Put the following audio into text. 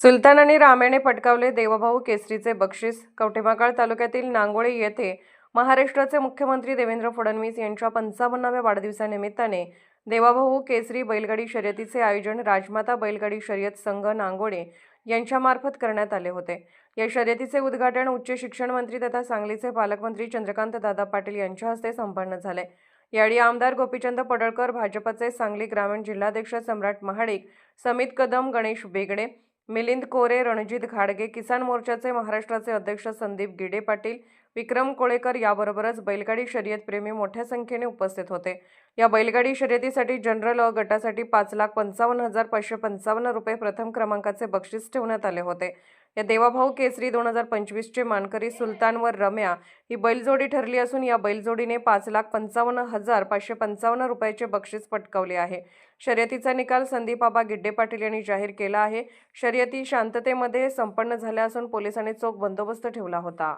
सुलतान आणि रामेने पटकावले देवभाऊ केसरीचे बक्षीस. कवठेमाकाळ तालुक्यातील नांगोळे येथे महाराष्ट्राचे मुख्यमंत्री देवेंद्र फडणवीस यांच्या पंचावन्नाव्या वाढदिवसानिमित्ताने देवाभाऊ केसरी बैलगाडी शर्यतीचे आयोजन राजमाता बैलगाडी शर्यत संघ नांगोळे यांच्यामार्फत करण्यात आले होते. या शर्यतीचे उद्घाटन उच्च शिक्षण मंत्री तथा सांगलीचे पालकमंत्री चंद्रकांत दादा पाटील यांच्या हस्ते संपन्न झाले. यावेळी आमदार गोपीचंद पडळकर भाजपचे सांगली ग्रामीण जिल्हाध्यक्ष सम्राट महाडिक समित कदम गणेश बेगडे मिलिंद कोरे रणजित घाडगे किसान मोर्चाचे महाराष्ट्राचे अध्यक्ष संदीप गिडे पाटील विक्रम कोळेकर याबरोबरच बैलगाडी शर्यत प्रेमी मोठ्या संख्येने उपस्थित होते. या बैलगाडी शर्यतीसाठी जनरल अ गटासाठी पाच लाख पंचावन्न हजार पाचशे पंचावन्न रुपये प्रथम क्रमांकाचे बक्षीस ठेवण्यात आले होते. या देवाभाऊ केसरी दोन हजार पंचवीसचे मानकरी सुलतान व रम्या ही बैलजोडी ठरली असून या बैलजोडीने पाच लाख पंचावन्न हजार पाचशे पंचावन्न रुपयाचे बक्षीस पटकावले आहे. शर्यतीचा निकाल संदीपाबा गिड्डे पाटील यांनी जाहीर केला आहे. शर्यती शांततेमध्ये संपन्न झाल्या असून पोलिसांनी चोख बंदोबस्त ठेवला होता.